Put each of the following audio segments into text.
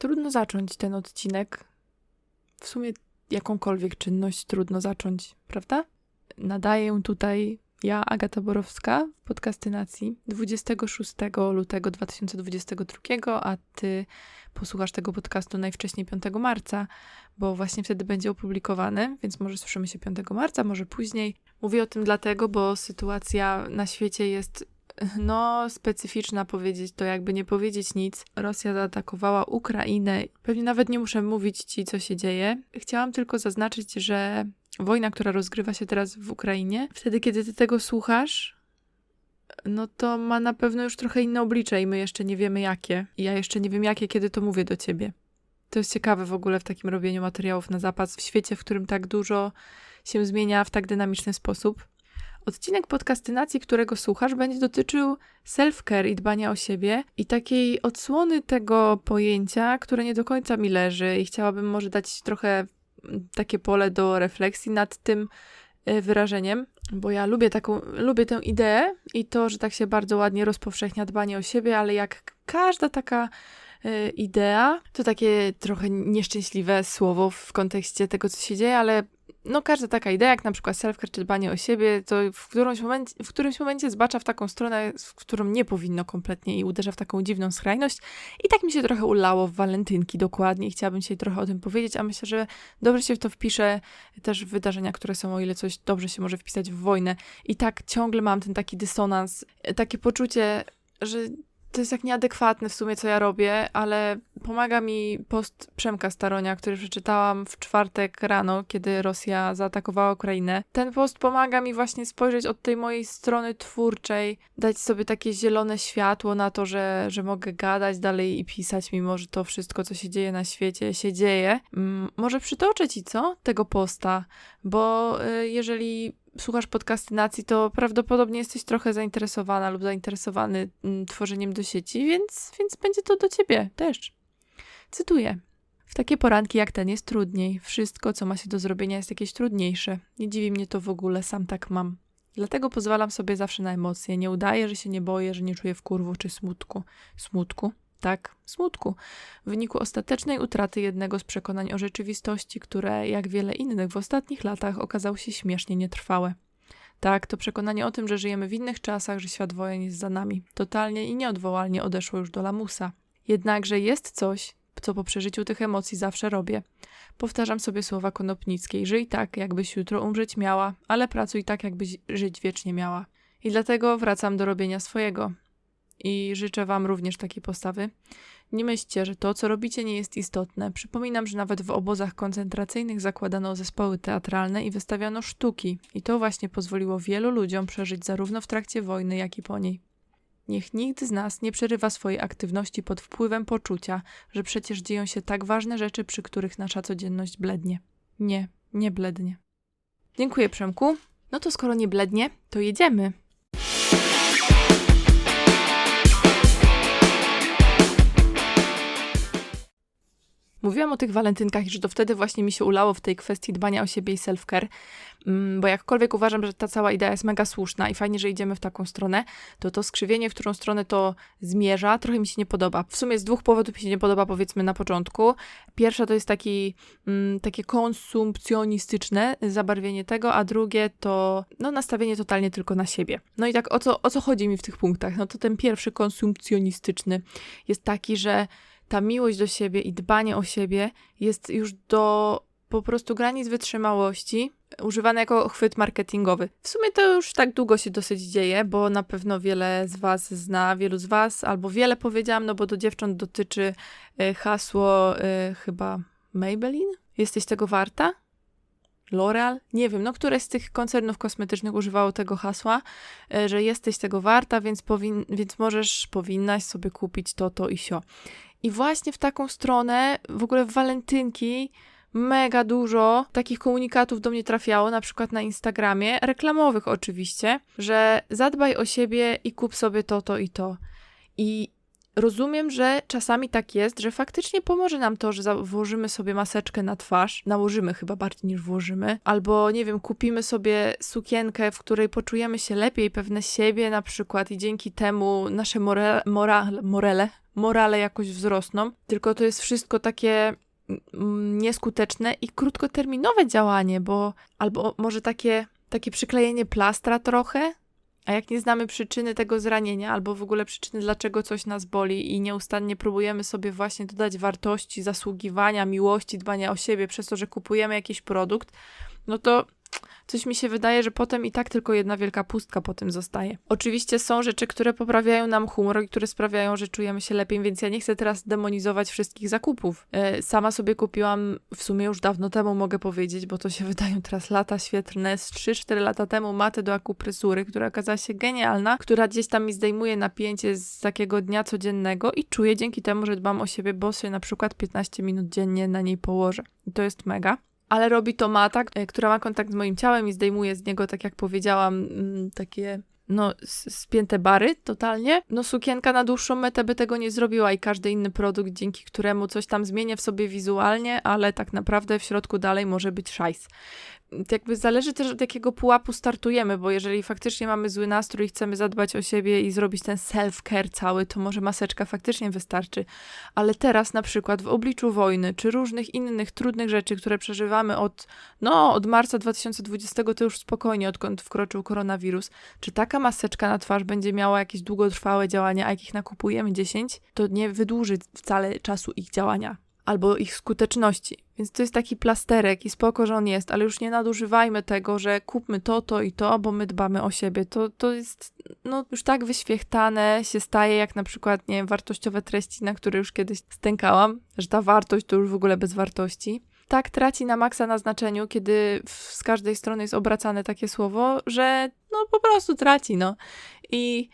Trudno zacząć ten odcinek. W sumie jakąkolwiek czynność trudno zacząć, prawda? Nadaję tutaj ja, Agata Borowska, w podcastynacji 26 lutego 2022, a ty posłuchasz tego podcastu najwcześniej 5 marca, bo właśnie wtedy będzie opublikowany, więc może słyszymy się 5 marca, może później. Mówię o tym dlatego, bo sytuacja na świecie jest no, specyficzna powiedzieć, to jakby nie powiedzieć nic. Rosja zaatakowała Ukrainę. Pewnie nawet nie muszę mówić ci, co się dzieje. Chciałam tylko zaznaczyć, że wojna, która rozgrywa się teraz w Ukrainie, wtedy, kiedy ty tego słuchasz, no to ma na pewno już trochę inne oblicze i my jeszcze nie wiemy jakie. I ja jeszcze nie wiem jakie, kiedy to mówię do ciebie. To jest ciekawe w ogóle w takim robieniu materiałów na zapas w świecie, w którym tak dużo się zmienia w tak dynamiczny sposób. Odcinek podcastynacji, którego słuchasz, będzie dotyczył self-care i dbania o siebie i takiej odsłony tego pojęcia, które nie do końca mi leży i chciałabym może dać trochę mm, takie pole do refleksji nad tym e, wyrażeniem, bo ja lubię taką, lubię tę ideę i to, że tak się bardzo ładnie rozpowszechnia dbanie o siebie, ale jak każda taka e, idea, to takie trochę nieszczęśliwe słowo w kontekście tego, co się dzieje, ale no każda taka idea, jak na przykład self-care czy dbanie o siebie, to w którymś, momencie, w którymś momencie zbacza w taką stronę, w którą nie powinno kompletnie i uderza w taką dziwną skrajność. I tak mi się trochę ulało w walentynki dokładnie chciałabym dzisiaj trochę o tym powiedzieć, a myślę, że dobrze się w to wpisze też wydarzenia, które są, o ile coś dobrze się może wpisać w wojnę. I tak ciągle mam ten taki dysonans, takie poczucie, że to jest jak nieadekwatne w sumie, co ja robię, ale pomaga mi post Przemka Staronia, który przeczytałam w czwartek rano, kiedy Rosja zaatakowała Ukrainę. Ten post pomaga mi właśnie spojrzeć od tej mojej strony twórczej, dać sobie takie zielone światło na to, że, że mogę gadać dalej i pisać, mimo że to wszystko, co się dzieje na świecie, się dzieje. Mm, może przytoczę ci, co? Tego posta, bo y, jeżeli słuchasz podcastynacji, to prawdopodobnie jesteś trochę zainteresowana lub zainteresowany mm, tworzeniem do sieci, więc, więc będzie to do ciebie też. Cytuję. W takie poranki jak ten jest trudniej. Wszystko, co ma się do zrobienia, jest jakieś trudniejsze. Nie dziwi mnie to w ogóle, sam tak mam. Dlatego pozwalam sobie zawsze na emocje. Nie udaję, że się nie boję, że nie czuję wkurwu czy smutku. Smutku? Tak, smutku. W wyniku ostatecznej utraty jednego z przekonań o rzeczywistości, które, jak wiele innych w ostatnich latach, okazało się śmiesznie nietrwałe. Tak, to przekonanie o tym, że żyjemy w innych czasach, że świat wojen jest za nami, totalnie i nieodwołalnie odeszło już do lamusa. Jednakże jest coś, co po przeżyciu tych emocji zawsze robię. Powtarzam sobie słowa Konopnickiej: żyj tak, jakbyś jutro umrzeć miała, ale pracuj tak, jakbyś żyć wiecznie miała. I dlatego wracam do robienia swojego. I życzę Wam również takiej postawy. Nie myślcie, że to, co robicie, nie jest istotne. Przypominam, że nawet w obozach koncentracyjnych zakładano zespoły teatralne i wystawiano sztuki, i to właśnie pozwoliło wielu ludziom przeżyć zarówno w trakcie wojny, jak i po niej. Niech nikt z nas nie przerywa swojej aktywności pod wpływem poczucia, że przecież dzieją się tak ważne rzeczy, przy których nasza codzienność blednie. Nie, nie blednie. Dziękuję, Przemku. No to skoro nie blednie, to jedziemy. Mówiłam o tych walentynkach i że to wtedy właśnie mi się ulało w tej kwestii dbania o siebie i self-care, mm, bo jakkolwiek uważam, że ta cała idea jest mega słuszna i fajnie, że idziemy w taką stronę, to to skrzywienie, w którą stronę to zmierza, trochę mi się nie podoba. W sumie z dwóch powodów mi się nie podoba, powiedzmy na początku. Pierwsza to jest taki, mm, takie konsumpcjonistyczne zabarwienie tego, a drugie to no, nastawienie totalnie tylko na siebie. No i tak o co, o co chodzi mi w tych punktach? No to ten pierwszy konsumpcjonistyczny jest taki, że ta miłość do siebie i dbanie o siebie jest już do po prostu granic wytrzymałości, używane jako chwyt marketingowy. W sumie to już tak długo się dosyć dzieje, bo na pewno wiele z Was zna, wielu z Was, albo wiele powiedziałam, no bo do dziewcząt dotyczy y, hasło y, chyba Maybelline? Jesteś tego warta? L'Oreal? Nie wiem, no które z tych koncernów kosmetycznych używało tego hasła, y, że jesteś tego warta, więc, powin- więc możesz, powinnaś sobie kupić to, to i sio. I właśnie w taką stronę, w ogóle w walentynki, mega dużo takich komunikatów do mnie trafiało, na przykład na Instagramie, reklamowych oczywiście, że zadbaj o siebie i kup sobie to, to i to. I rozumiem, że czasami tak jest, że faktycznie pomoże nam to, że włożymy sobie maseczkę na twarz, nałożymy chyba bardziej niż włożymy, albo nie wiem, kupimy sobie sukienkę, w której poczujemy się lepiej, pewne siebie na przykład i dzięki temu nasze more, mora, morele, morale jakoś wzrosną, tylko to jest wszystko takie mm, nieskuteczne i krótkoterminowe działanie, bo albo może takie, takie przyklejenie plastra trochę, a jak nie znamy przyczyny tego zranienia, albo w ogóle przyczyny, dlaczego coś nas boli, i nieustannie próbujemy sobie właśnie dodać wartości, zasługiwania, miłości, dbania o siebie przez to, że kupujemy jakiś produkt, no to coś mi się wydaje, że potem i tak tylko jedna wielka pustka po tym zostaje. Oczywiście są rzeczy, które poprawiają nam humor i które sprawiają, że czujemy się lepiej, więc ja nie chcę teraz demonizować wszystkich zakupów. E, sama sobie kupiłam w sumie już dawno temu, mogę powiedzieć, bo to się wydają teraz lata świetlne, z 3-4 lata temu matę do akupresury, która okazała się genialna, która gdzieś tam mi zdejmuje napięcie z takiego dnia codziennego i czuję dzięki temu, że dbam o siebie, bo się na przykład 15 minut dziennie na niej położę. I to jest mega ale robi to mata, e, która ma kontakt z moim ciałem i zdejmuje z niego, tak jak powiedziałam, mm, takie no, spięte bary totalnie. No, sukienka na dłuższą metę by tego nie zrobiła i każdy inny produkt, dzięki któremu coś tam zmienię w sobie wizualnie, ale tak naprawdę w środku dalej może być szajs jakby zależy też od jakiego pułapu startujemy, bo jeżeli faktycznie mamy zły nastrój i chcemy zadbać o siebie i zrobić ten self-care cały, to może maseczka faktycznie wystarczy. Ale teraz na przykład w obliczu wojny, czy różnych innych trudnych rzeczy, które przeżywamy od, no, od marca 2020, to już spokojnie, odkąd wkroczył koronawirus, czy taka maseczka na twarz będzie miała jakieś długotrwałe działania, a jakich nakupujemy 10, to nie wydłuży wcale czasu ich działania albo ich skuteczności. Więc to jest taki plasterek i spoko, że on jest, ale już nie nadużywajmy tego, że kupmy to, to i to, bo my dbamy o siebie. To, to jest no, już tak wyświechtane się staje, jak na przykład, nie wiem, wartościowe treści, na które już kiedyś stękałam, że ta wartość to już w ogóle bez wartości. Tak traci na maksa na znaczeniu, kiedy z każdej strony jest obracane takie słowo, że no po prostu traci, no. I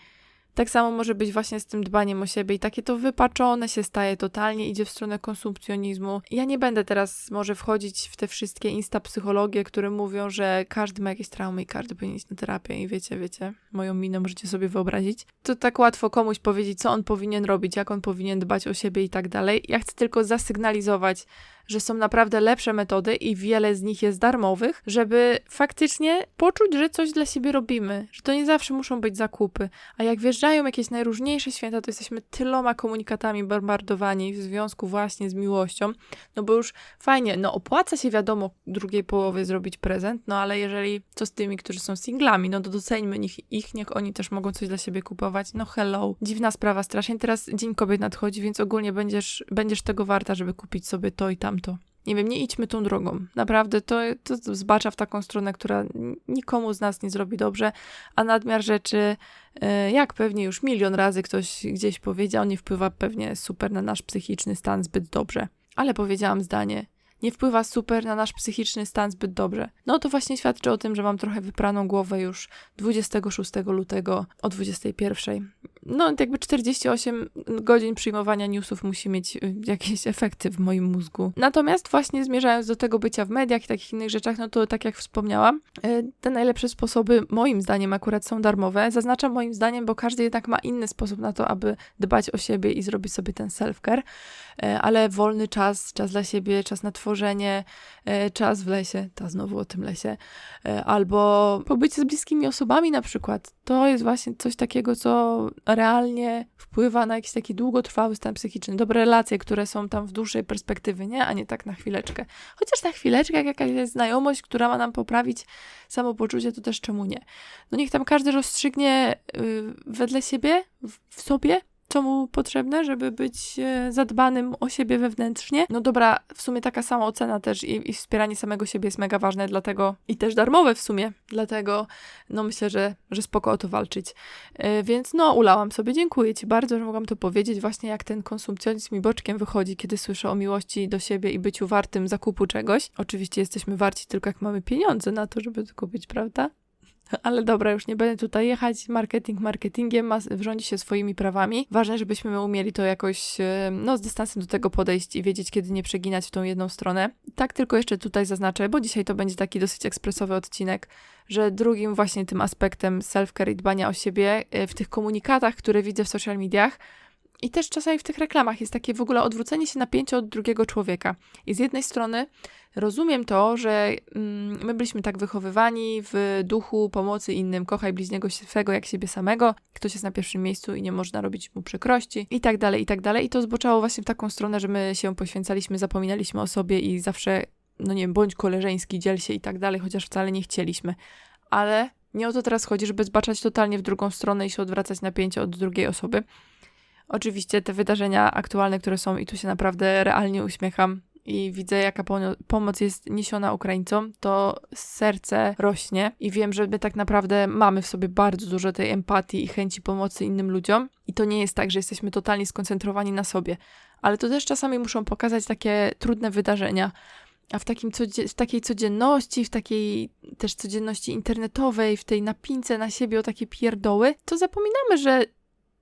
tak samo może być właśnie z tym dbaniem o siebie i takie to wypaczone się staje totalnie, idzie w stronę konsumpcjonizmu. Ja nie będę teraz może wchodzić w te wszystkie instapsychologie, które mówią, że każdy ma jakieś traumy i każdy powinien iść na terapię i wiecie, wiecie, moją minę możecie sobie wyobrazić. To tak łatwo komuś powiedzieć, co on powinien robić, jak on powinien dbać o siebie i tak dalej. Ja chcę tylko zasygnalizować, że są naprawdę lepsze metody i wiele z nich jest darmowych, żeby faktycznie poczuć, że coś dla siebie robimy, że to nie zawsze muszą być zakupy. A jak wjeżdżają jakieś najróżniejsze święta, to jesteśmy tyloma komunikatami bombardowani w związku właśnie z miłością, no bo już fajnie, no opłaca się wiadomo drugiej połowy zrobić prezent, no ale jeżeli co z tymi, którzy są singlami, no to doceńmy ich, ich, niech oni też mogą coś dla siebie kupować. No hello. Dziwna sprawa strasznie. Teraz Dzień Kobiet nadchodzi, więc ogólnie będziesz, będziesz tego warta, żeby kupić sobie to i tam tamto. Nie wiem, nie idźmy tą drogą. Naprawdę to, to zbacza w taką stronę, która nikomu z nas nie zrobi dobrze, a nadmiar rzeczy, e, jak pewnie już milion razy ktoś gdzieś powiedział, nie wpływa pewnie super na nasz psychiczny stan zbyt dobrze. Ale powiedziałam zdanie, nie wpływa super na nasz psychiczny stan zbyt dobrze. No to właśnie świadczy o tym, że mam trochę wypraną głowę już 26 lutego o 21 no jakby 48 godzin przyjmowania newsów musi mieć y, jakieś efekty w moim mózgu. Natomiast właśnie zmierzając do tego bycia w mediach i takich innych rzeczach, no to tak jak wspomniałam, y, te najlepsze sposoby moim zdaniem akurat są darmowe. Zaznaczam moim zdaniem, bo każdy jednak ma inny sposób na to, aby dbać o siebie i zrobić sobie ten self-care, y, ale wolny czas, czas dla siebie, czas na tworzenie, czas w lesie, ta znowu o tym lesie, albo pobycie z bliskimi osobami na przykład. To jest właśnie coś takiego, co realnie wpływa na jakiś taki długotrwały stan psychiczny, dobre relacje, które są tam w dłuższej perspektywy, nie? A nie tak na chwileczkę. Chociaż na chwileczkę, jak jakaś jest znajomość, która ma nam poprawić samopoczucie, to też czemu nie? No niech tam każdy rozstrzygnie yy, wedle siebie, w sobie, co mu potrzebne, żeby być e, zadbanym o siebie wewnętrznie. No dobra, w sumie taka sama ocena też i, i, wspieranie samego siebie jest mega ważne, dlatego i też darmowe w sumie, dlatego no myślę, że, że spoko o to walczyć. Yy, więc no, ulałam sobie, dziękuję Ci bardzo, że mogłam to powiedzieć, właśnie jak ten konsumpcjonizm mi boczkiem wychodzi, kiedy słyszę o miłości do siebie i byciu wartym zakupu czegoś. Oczywiście jesteśmy warci tylko jak mamy pieniądze na to, żeby to kupić, prawda? Ale dobra, już nie będę tutaj jechać. Marketing marketingiem, ma, wrządzi się swoimi prawami. Ważne, żebyśmy umieli to jakoś, e, no, z dystansem do tego podejść i wiedzieć, kiedy nie przeginać w tą jedną stronę. Tak tylko jeszcze tutaj zaznaczę, bo dzisiaj to będzie taki dosyć ekspresowy odcinek, że drugim właśnie tym aspektem self-care i dbania o siebie e, w tych komunikatach, które widzę w social mediach, I też czasami w tych reklamach jest takie w ogóle odwrócenie się napięcia od drugiego człowieka. I z jednej strony rozumiem to, że mm, my byliśmy tak wychowywani w duchu pomocy innym, kochaj bliźniego swego jak siebie samego, ktoś jest na pierwszym miejscu i nie można robić mu przykrości i tak dalej, i tak dalej. I to zboczało właśnie w taką stronę, że my się poświęcaliśmy, zapominaliśmy o sobie i zawsze, no nie wiem, bądź koleżeński, dziel się i tak dalej, chociaż wcale nie chcieliśmy. Ale nie o to teraz chodzi, żeby zbaczać totalnie w drugą stronę i się odwracać napięcie od drugiej osoby. Oczywiście te wydarzenia aktualne, które są, i tu się naprawdę realnie uśmiecham i widzę, jaka pomoc jest niesiona Ukraińcom, to serce rośnie i wiem, że my tak naprawdę mamy w sobie bardzo dużo tej empatii i chęci pomocy innym ludziom. I to nie jest tak, że jesteśmy totalnie skoncentrowani na sobie, ale to też czasami muszą pokazać takie trudne wydarzenia. A w, takim w takiej codzienności, w takiej też codzienności internetowej, w tej napince na siebie o takie pierdoły, to zapominamy, że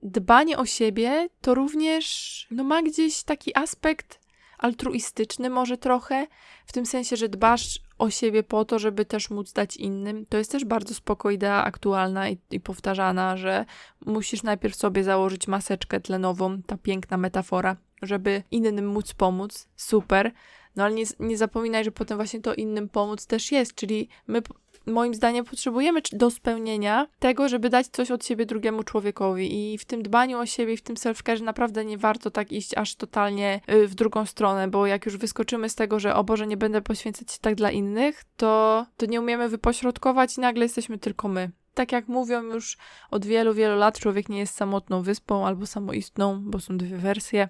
dbanie o siebie to również no, ma gdzieś taki aspekt altruistyczny może trochę, w tym sensie, że dbasz o siebie po to, żeby też móc dać innym. To jest też bardzo spoko idea aktualna i, i powtarzana, że musisz najpierw sobie założyć maseczkę tlenową, ta piękna metafora, żeby innym móc pomóc. Super. No ale nie, nie zapominaj, że potem właśnie to innym pomóc też jest, czyli my moim zdaniem potrzebujemy do spełnienia tego, żeby dać coś od siebie drugiemu człowiekowi i w tym dbaniu o siebie, w tym self-care naprawdę nie warto tak iść aż totalnie y, w drugą stronę, bo jak już wyskoczymy z tego, że o Boże, nie będę poświęcać się tak dla innych, to, to nie umiemy wypośrodkować i nagle jesteśmy tylko my. Tak jak mówią już od wielu, wielu lat, człowiek nie jest samotną wyspą albo samoistną, bo są dwie wersje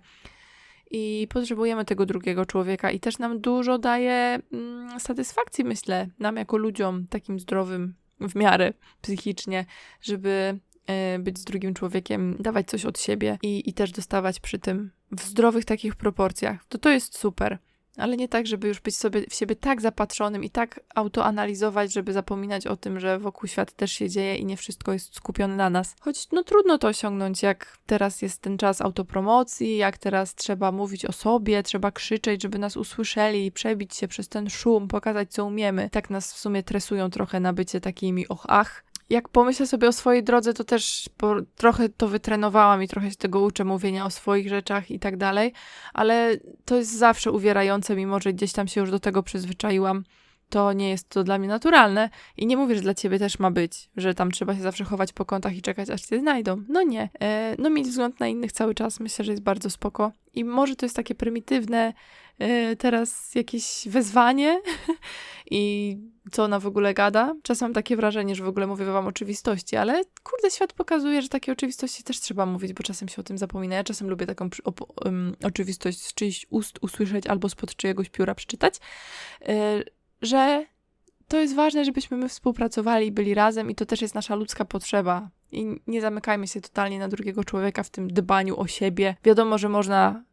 i potrzebujemy tego drugiego człowieka i też nam dużo daje mm, satysfakcji, myślę, nam jako ludziom takim zdrowym w miarę psychicznie, żeby y, być z drugim człowiekiem, dawać coś od siebie i, i też dostawać przy tym w zdrowych takich proporcjach. To to jest super ale nie tak, żeby już być sobie w siebie tak zapatrzonym i tak autoanalizować, żeby zapominać o tym, że wokół świat też się dzieje i nie wszystko jest skupione na nas. Choć no trudno to osiągnąć, jak teraz jest ten czas autopromocji, jak teraz trzeba mówić o sobie, trzeba krzyczeć, żeby nas usłyszeli, przebić się przez ten szum, pokazać co umiemy. Tak nas w sumie tresują trochę na bycie takimi och ach, jak pomyślę sobie o swojej drodze, to też po, trochę to wytrenowałam i trochę się tego uczę, mówienia o swoich rzeczach i tak dalej, ale to jest zawsze uwierające, mimo że gdzieś tam się już do tego przyzwyczaiłam. To nie jest to dla mnie naturalne i nie mówię, że dla ciebie też ma być, że tam trzeba się zawsze chować po kątach i czekać, aż cię znajdą. No nie. E, no mieć wzgląd na innych cały czas myślę, że jest bardzo spoko. I może to jest takie prymitywne, e, teraz jakieś wezwanie i co ona w ogóle gada. Czasem mam takie wrażenie, że w ogóle mówię wam oczywistości, ale kurde, świat pokazuje, że takie oczywistości też trzeba mówić, bo czasem się o tym zapomina. Ja czasem lubię taką um, oczywistość z czyjś ust usłyszeć albo spod czyjegoś pióra przeczytać, yy, że to jest ważne, żebyśmy my współpracowali, byli razem i to też jest nasza ludzka potrzeba. I nie zamykajmy się totalnie na drugiego człowieka w tym dbaniu o siebie. Wiadomo, że można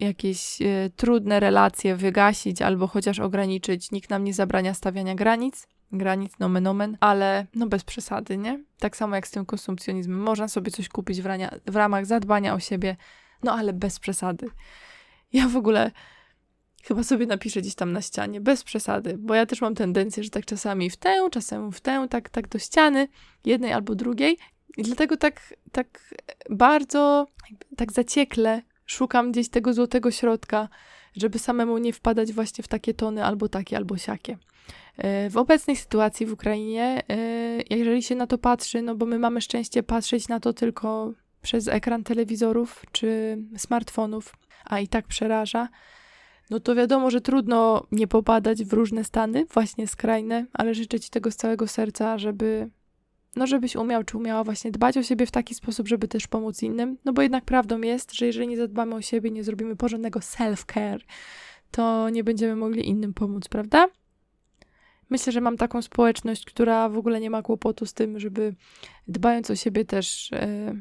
jakieś y, trudne relacje wygasić albo chociaż ograniczyć. Nikt nam nie zabrania stawiania granic, granic nomen omen, ale no bez przesady, nie? Tak samo jak z tym konsumpcjonizmem. Można sobie coś kupić w, rania, w ramach zadbania o siebie, no ale bez przesady. Ja w ogóle chyba sobie napiszę gdzieś tam na ścianie, bez przesady, bo ja też mam tendencję, że tak czasami w tę, czasem w tę, tak, tak do ściany, jednej albo drugiej. I dlatego tak, tak bardzo, tak zaciekle szukam gdzieś tego złotego środka, żeby samemu nie wpadać właśnie w takie tony albo takie, albo siakie. E, w obecnej sytuacji w Ukrainie, e, jeżeli się na to patrzy, no bo my mamy szczęście patrzeć na to tylko przez ekran telewizorów czy smartfonów, a i tak przeraża, no to wiadomo, że trudno nie popadać w różne stany, właśnie skrajne, ale życzę Ci tego z całego serca, żeby no żebyś umiał czy umiała właśnie dbać o siebie w taki sposób, żeby też pomóc innym. No bo jednak prawdą jest, że jeżeli nie zadbamy o siebie, nie zrobimy porządnego self-care, to nie będziemy mogli innym pomóc, prawda? Myślę, że mam taką społeczność, która w ogóle nie ma kłopotu z tym, żeby dbając o siebie też e,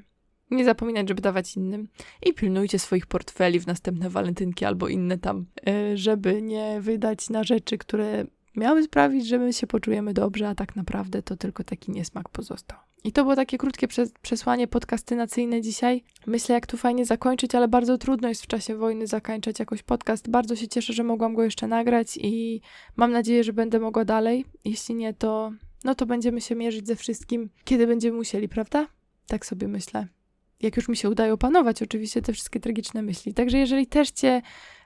nie zapominać, żeby dawać innym. I pilnujcie swoich portfeli w następne walentynki albo inne tam, e, żeby nie wydać na rzeczy, które miały sprawić, że my się poczujemy dobrze, a tak naprawdę to tylko taki niesmak pozostał. I to było takie krótkie przesłanie podcastynacyjne dzisiaj. Myślę, jak tu fajnie zakończyć, ale bardzo trudno jest w czasie wojny zakończyć jakoś podcast. Bardzo się cieszę, że mogłam go jeszcze nagrać i mam nadzieję, że będę mogła dalej. Jeśli nie, to no to będziemy się mierzyć ze wszystkim, kiedy będziemy musieli, prawda? Tak sobie myślę. jak już mi się udaje opanować oczywiście te wszystkie tragiczne myśli. Także jeżeli też cię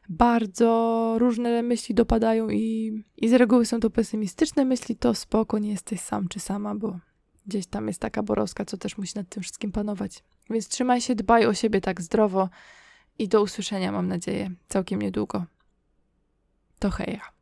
bardzo różne myśli dopadają i, i z reguły są to pesymistyczne myśli, to spoko, nie jesteś sam czy sama, bo gdzieś tam jest taka Borowska, co też musi nad tym wszystkim panować. Więc trzymaj się, dbaj o siebie tak zdrowo i do usłyszenia, mam nadzieję, całkiem niedługo. To heja.